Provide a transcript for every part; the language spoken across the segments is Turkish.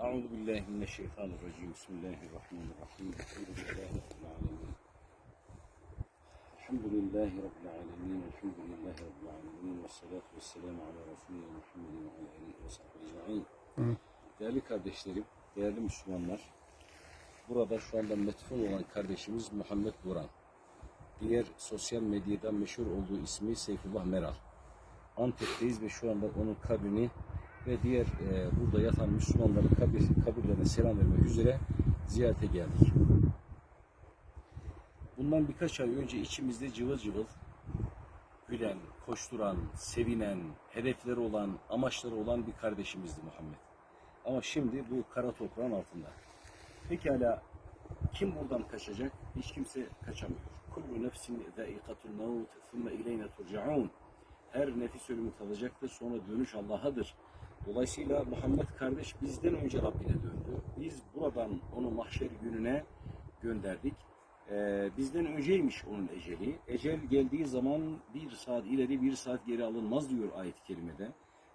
Euzu billahi mineşşeytanirracim. Bismillahirrahmanirrahim. Elhamdülillahi rabbil alamin. Elhamdülillahi rabbil alamin. Vessalatu vesselamu ala resulina Muhammedin ve ala alihi ve sahbihi ecmaîn. Değerli kardeşlerim, değerli Müslümanlar. Burada şu anda metfun olan kardeşimiz Muhammed Buran. Diğer sosyal medyada meşhur olduğu ismi Seyfullah Meral. Antep'teyiz ve şu anda onun kabrini ve diğer e, burada yatan Müslümanların kabir, kabirlerine selam vermek üzere ziyarete geldik. Bundan birkaç ay önce içimizde cıvıl cıvıl gülen, koşturan, sevinen, hedefleri olan, amaçları olan bir kardeşimizdi Muhammed. Ama şimdi bu kara toprağın altında. Pekala kim buradan kaçacak? Hiç kimse kaçamıyor. Kullu nefsin zâikatul mevt thumme ileyne turcaun. Her nefis ölümü tadacaktır. Sonra dönüş Allah'adır. Dolayısıyla Muhammed kardeş bizden önce Rabbine döndü. Biz buradan onu mahşer gününe gönderdik. Ee, bizden önceymiş onun eceli. Ecel geldiği zaman bir saat ileri bir saat geri alınmaz diyor ayet-i kerimede.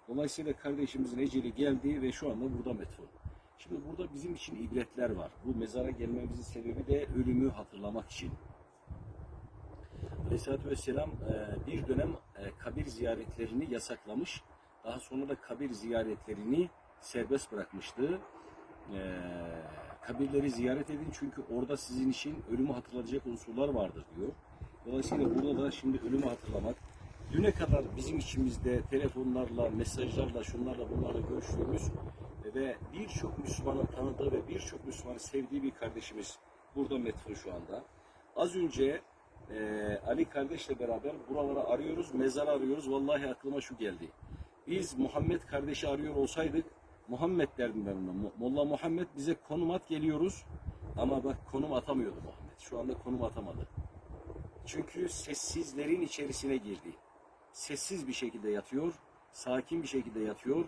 Dolayısıyla kardeşimizin eceli geldi ve şu anda burada metfun. Şimdi burada bizim için ibretler var. Bu mezara gelmemizin sebebi de ölümü hatırlamak için. Aleyhisselatü Vesselam e, bir dönem e, kabir ziyaretlerini yasaklamış. Daha sonra da kabir ziyaretlerini serbest bırakmıştı. E, kabirleri ziyaret edin çünkü orada sizin için ölümü hatırlatacak unsurlar vardır diyor. Dolayısıyla burada da şimdi ölümü hatırlamak, düne kadar bizim içimizde telefonlarla, mesajlarla, şunlarla bunlarla görüştüğümüz ve birçok Müslümanın tanıdığı ve birçok Müslümanın sevdiği bir kardeşimiz burada metfun şu anda. Az önce e, Ali kardeşle beraber buraları arıyoruz, mezar arıyoruz. Vallahi aklıma şu geldi. Biz Muhammed kardeşi arıyor olsaydık, Muhammed derdim ben ona. Molla Muhammed bize konum at geliyoruz. Ama bak konum atamıyordu Muhammed. Şu anda konum atamadı. Çünkü sessizlerin içerisine girdi. Sessiz bir şekilde yatıyor, sakin bir şekilde yatıyor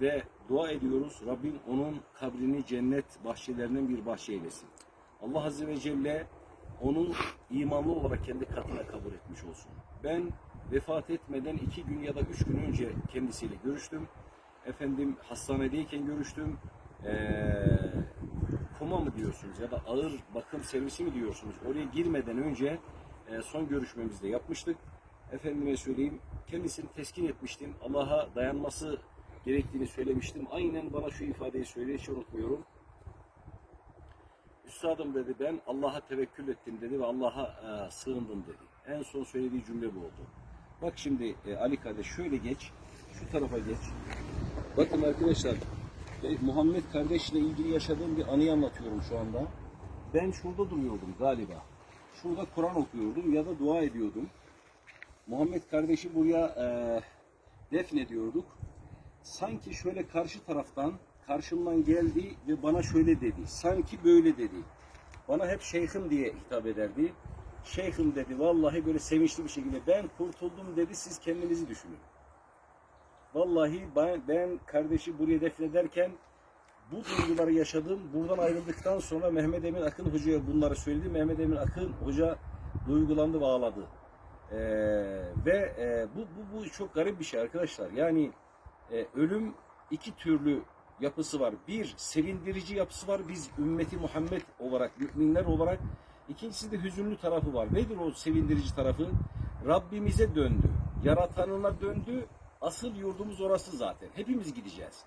ve dua ediyoruz. Rabbim onun kabrini cennet bahçelerinden bir bahçe eylesin. Allah Azze ve Celle onun imanlı olarak kendi katına kabul etmiş olsun. Ben vefat etmeden iki gün ya da üç gün önce kendisiyle görüştüm. Efendim hastanedeyken görüştüm. Ee, koma mı diyorsunuz ya da ağır bakım servisi mi diyorsunuz? Oraya girmeden önce e, son görüşmemizde yapmıştık. Efendime söyleyeyim kendisini teskin etmiştim. Allah'a dayanması gerektiğini söylemiştim. Aynen bana şu ifadeyi söyledi hiç unutmuyorum. Üstadım dedi ben Allah'a tevekkül ettim dedi ve Allah'a e, sığındım dedi. En son söylediği cümle bu oldu. Bak şimdi e, Ali kardeş şöyle geç, şu tarafa geç. Bakın arkadaşlar e, Muhammed kardeşle ilgili yaşadığım bir anıyı anlatıyorum şu anda. Ben şurada duruyordum galiba. Şurada Kur'an okuyordum ya da dua ediyordum. Muhammed kardeşi buraya e, defnediyorduk. Sanki şöyle karşı taraftan karşımdan geldi ve bana şöyle dedi. Sanki böyle dedi. Bana hep şeyhim diye hitap ederdi. Şeyhim dedi vallahi böyle sevinçli bir şekilde ben kurtuldum dedi siz kendinizi düşünün. Vallahi ben, ben kardeşi buraya defnederken bu duyguları yaşadım. Buradan ayrıldıktan sonra Mehmet Emin Akın Hoca'ya bunları söyledi. Mehmet Emin Akın Hoca duygulandı ve ağladı. Ee, ve e, bu, bu, bu çok garip bir şey arkadaşlar. Yani e, ölüm iki türlü yapısı var. Bir, sevindirici yapısı var. Biz ümmeti Muhammed olarak, müminler olarak. İkincisi de hüzünlü tarafı var. Nedir o sevindirici tarafı? Rabbimize döndü. Yaratanına döndü. Asıl yurdumuz orası zaten. Hepimiz gideceğiz.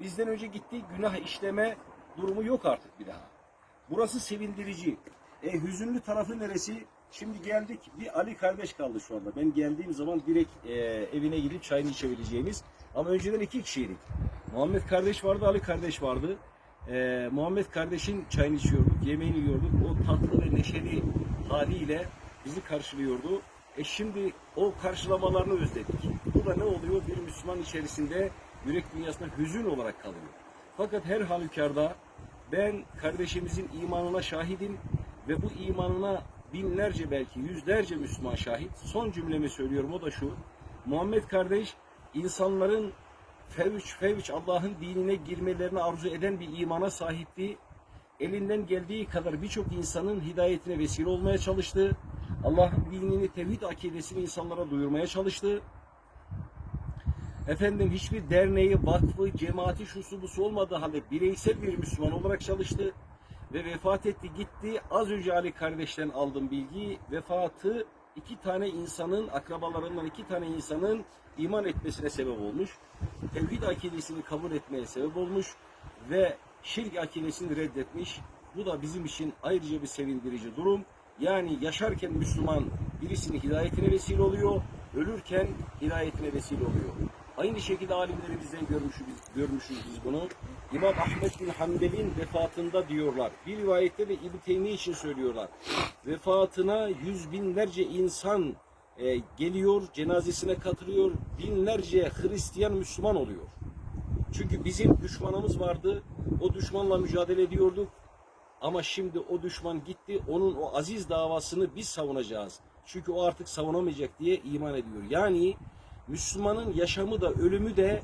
Bizden önce gittiği günah işleme durumu yok artık bir daha. Burası sevindirici. E, hüzünlü tarafı neresi? Şimdi geldik bir Ali kardeş kaldı şu anda. Ben geldiğim zaman direkt e, evine gidip çayını içebileceğimiz. Ama önceden iki kişiydik. Muhammed kardeş vardı, Ali kardeş vardı. E, Muhammed kardeşin çayını içiyorduk, yemeğini yiyorduk. O tatlı ve neşeli haliyle bizi karşılıyordu. E şimdi o karşılamalarını özledik. Bu da ne oluyor? Bir Müslüman içerisinde yürek dünyasında hüzün olarak kalıyor. Fakat her halükarda ben kardeşimizin imanına şahidim ve bu imanına binlerce belki yüzlerce Müslüman şahit. Son cümlemi söylüyorum o da şu. Muhammed kardeş insanların fevç fevç Allah'ın dinine girmelerini arzu eden bir imana sahipti. Elinden geldiği kadar birçok insanın hidayetine vesile olmaya çalıştı. Allah'ın dinini, tevhid akidesini insanlara duyurmaya çalıştı. Efendim hiçbir derneği, vakfı, cemaati, şusu busu olmadığı halde bireysel bir Müslüman olarak çalıştı ve vefat etti gitti. Az önce Ali kardeşten aldım bilgiyi. Vefatı iki tane insanın, akrabalarından iki tane insanın iman etmesine sebep olmuş. Tevhid akidesini kabul etmeye sebep olmuş ve şirk akidesini reddetmiş. Bu da bizim için ayrıca bir sevindirici durum. Yani yaşarken Müslüman birisinin hidayetine vesile oluyor, ölürken hidayetine vesile oluyor. Aynı şekilde alimlerimizden görmüşüz, görmüşüz biz bunu. İmam Ahmet bin Hanbel'in vefatında diyorlar. Bir rivayette de İbn Teymiye için söylüyorlar. Vefatına yüz binlerce insan e, geliyor, cenazesine katılıyor. Binlerce Hristiyan Müslüman oluyor. Çünkü bizim düşmanımız vardı. O düşmanla mücadele ediyorduk. Ama şimdi o düşman gitti. Onun o aziz davasını biz savunacağız. Çünkü o artık savunamayacak diye iman ediyor. Yani Müslümanın yaşamı da ölümü de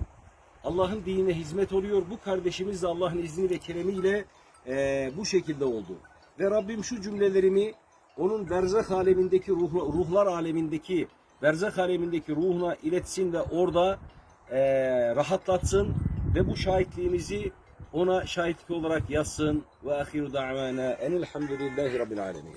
Allah'ın dinine hizmet oluyor. Bu kardeşimiz de Allah'ın izni ve keremiyle eee, bu şekilde oldu. Ve Rabbim şu cümlelerimi onun berzah alemindeki ruh, ruhlar alemindeki berzah alemindeki ruhuna iletsin ve orada eee, rahatlatsın ve bu şahitliğimizi ona şahitlik olarak yazsın ve ahiru da'vana enilhamdülillahi rabbil alemin.